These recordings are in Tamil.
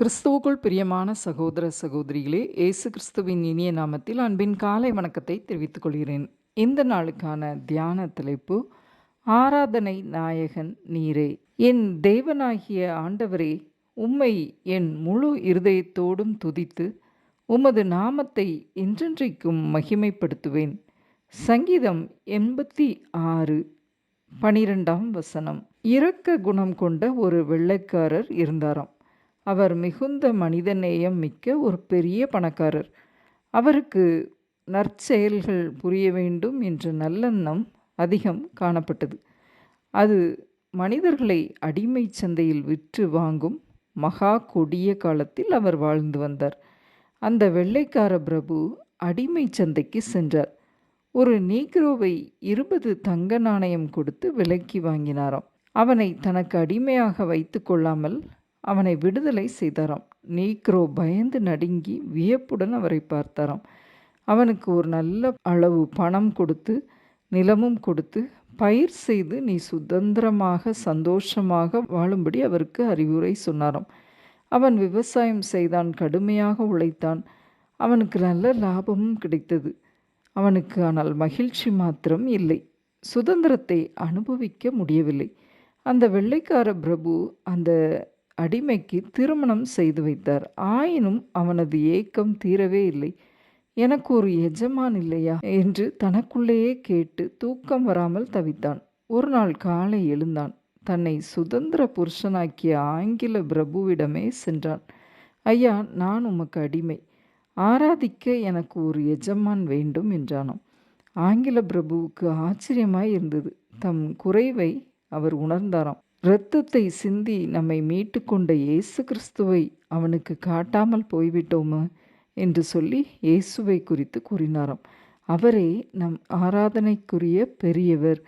கிறிஸ்துவுக்குள் பிரியமான சகோதர சகோதரிகளே இயேசு கிறிஸ்துவின் இனிய நாமத்தில் அன்பின் காலை வணக்கத்தை தெரிவித்துக் கொள்கிறேன். இந்த நாளுக்கான தியான தலைப்பு ஆராதனை நாயகன் நீரே என் தேவனாகிய ஆண்டவரே உம்மை என் முழு இருதயத்தோடும் துதித்து உமது நாமத்தை என்றென்றைக்கும் மகிமைப்படுத்துவேன். சங்கீதம் எண்பத்தி ஆறு பனிரெண்டாம் வசனம். இரக்க குணம் கொண்ட ஒரு வெள்ளைக்காரர் இருந்தாராம். அவர் மிகுந்த மனிதநேயம் மிக்க ஒரு பெரிய பணக்காரர். அவருக்கு நற்செயல்கள் புரிய வேண்டும் என்ற நல்லெண்ணம் அதிகம் காணப்பட்டது. அது மனிதர்களை அடிமை சந்தையில் விற்று வாங்கும் மகா கொடிய காலத்தில் அவர் வாழ்ந்து வந்தார். அந்த வெள்ளைக்கார பிரபு அடிமை சந்தைக்கு சென்றார். ஒரு நீக்ரோவை இருபது தங்க நாணயம் கொடுத்து விலக்கி வாங்கினாராம். அவனை தனக்கு அடிமையாக வைத்து கொள்ளாமல் அவனை விடுதலை செய்தாராம். நீக்ரோ பயந்து நடுங்கி வியப்புடன் அவரை பார்த்தாராம். அவனுக்கு ஒரு நல்ல அளவு பணம் கொடுத்து நிலமும் கொடுத்து பயிர் செய்து நீ சுதந்திரமாக சந்தோஷமாக வாழும்படி அவருக்கு அறிவுரை சொன்னாராம். அவன் விவசாயம் செய்தான் கடுமையாக உழைத்தான். அவனுக்கு நல்ல லாபமும் கிடைத்தது. அவனுக்கு ஆனால் மகிழ்ச்சி மாத்திரம் இல்லை. சுதந்திரத்தை அனுபவிக்க முடியவில்லை. அந்த வெள்ளைக்கார பிரபு அந்த அடிமைக்கு திருமணம் செய்து வைத்தார். ஆயினும் அவனது ஏக்கம் தீரவே இல்லை. எனக்கு ஒரு எஜமான் இல்லையா? என்று தனக்குள்ளேயே கேட்டு தூக்கம் வராமல் தவித்தான். ஒரு நாள் காலை எழுந்தான். தன்னை சுதந்திர புருஷனாக்கிய ஆங்கில பிரபுவிடமே சென்றான். ஐயா நான் உமக்கு அடிமை. ஆராதிக்க எனக்கு ஒரு எஜமான் வேண்டும் என்றானாம். ஆங்கில பிரபுவுக்கு ஆச்சரியமாய் இருந்தது. தம் குறைவை அவர் உணர்ந்தாராம். இரத்தத்தை சிந்தி நம்மை மீட்டு கொண்ட இயேசு கிறிஸ்துவை அவனுக்கு காட்டாமல் போய்விட்டோமோ என்று சொல்லி இயேசுவை குறித்து கூறினாராம். அவரே நம் ஆராதனைக்குரிய பெரியவர்.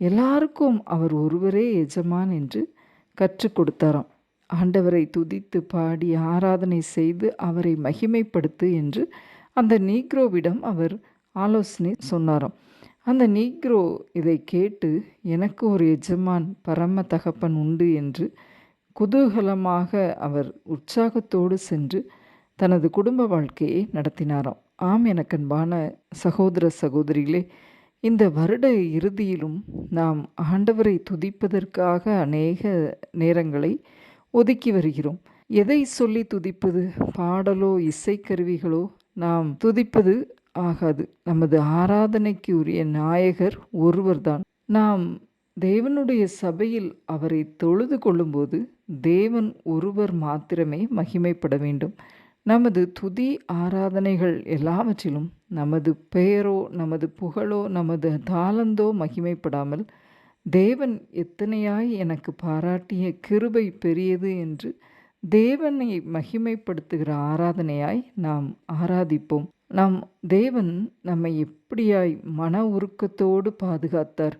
எல்லாருக்கும் அவர் ஒருவரே எஜமான் என்று கற்றுக் கொடுத்தாராம். ஆண்டவரை துதித்து பாடி ஆராதனை செய்து அவரை மகிமைப்படுத்து என்று அந்த நீக்ரோவிடம் அவர் ஆலோசனை சொன்னாராம். அந்த நீக்ரோ இதை கேட்டு எனக்கு ஒரு எஜமான் பரம தகப்பன் உண்டு என்று குதூகலமாக அவர் உற்சாகத்தோடு சென்று தனது குடும்ப வாழ்க்கையை நடத்தினாராம். ஆம் எனக்கன்பான சகோதர சகோதரிகளே இந்த வருட இறுதியிலும் நாம் ஆண்டவரை துதிப்பதற்காக அநேக நேரங்களை ஒதுக்கி வருகிறோம். எதை சொல்லி துதிப்பது? பாடலோ இசைக்கருவிகளோ நாம் துதிப்பது ஆகாது. நமது ஆராதனைக்கு உரிய நாயகர் ஒருவர்தான். நாம் தேவனுடைய சபையில் அவரை தொழுது கொள்ளும்போது தேவன் ஒருவர் மாத்திரமே மகிமைப்பட வேண்டும். நமது துதி ஆராதனைகள் எல்லாவற்றிலும் நமது பெயரோ நமது புகழோ நமது தாளந்தோ மகிமைப்படாமல் தேவன் எத்தனையாய் எனக்கு பாராட்டிய கிருபை பெரியது என்று தேவனை மகிமைப்படுத்துகிற ஆராதனையாய் நாம் ஆராதிப்போம். நம் தேவன் நம்மை எப்படியாய் மன உருக்கத்தோடு பாதுகாத்தார்.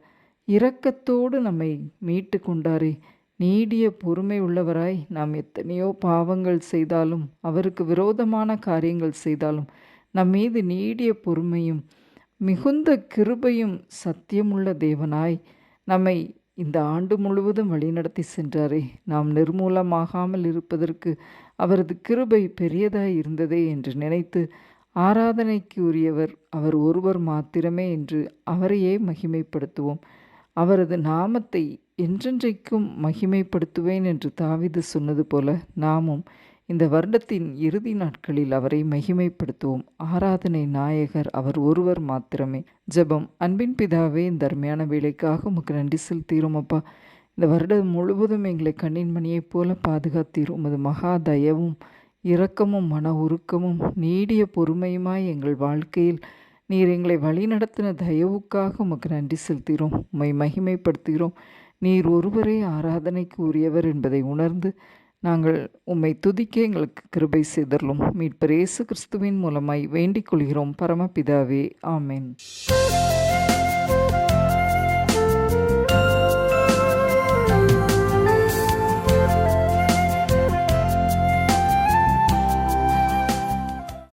இரக்கத்தோடு நம்மை மீட்டு கொண்டாரே. நீடிய பொறுமை உள்ளவராய் நாம் எத்தனையோ பாவங்கள் செய்தாலும் அவருக்கு விரோதமான காரியங்கள் செய்தாலும் நம் மீது நீடிய பொறுமையும் மிகுந்த கிருபையும் சத்தியமுள்ள தேவனாய் நம்மை இந்த ஆண்டு முழுவதும் வழிநடத்தி சென்றாரே. நாம் நிர்மூலமாகாமல் இருப்பதற்கு அவரது கிருபை பெரியதாய் இருந்ததே என்று நினைத்து ஆராதனைக்கு உரியவர் அவர் ஒருவர் மாத்திரமே என்று அவரையே மகிமைப்படுத்துவோம். அவரது நாமத்தை என்றென்றைக்கும் மகிமைப்படுத்துவேன் என்று தாவிது சொன்னது போல நாமும் இந்த வருடத்தின் இறுதி நாட்களில் அவரை மகிமைப்படுத்துவோம். ஆராதனை நாயகர் அவர் ஒருவர் மாத்திரமே. ஜெபம். அன்பின் பிதாவே இந்த அருமையான வேலைக்காக உமக்கு நன்றி செலுத்தீரும் அப்பா. இந்த வருடம் முழுவதும் எங்களை கண்ணின் மணியைப் போல பாதுகாத்தீர். உமது மகா தயவும் இரக்கமும் மன உருக்கமும் நீடிய பொறுமையுமாய் எங்கள் வாழ்க்கையில் நீர் எங்களை வழிநடத்தின தயவுக்காக உமக்கு நன்றி செலுத்துகிறோம். உம்மை மகிமைப்படுத்துகிறோம். நீர் ஒருவரே ஆராதனைக்கு உரியவர் என்பதை உணர்ந்து நாங்கள் உம்மை துதிக்க எங்களுக்கு கிருபை செய்தரலும் மீட்பர் இயேசு கிறிஸ்துவின் மூலமாய் வேண்டிக் கொள்கிறோம். பரமபிதாவே ஆமேன்.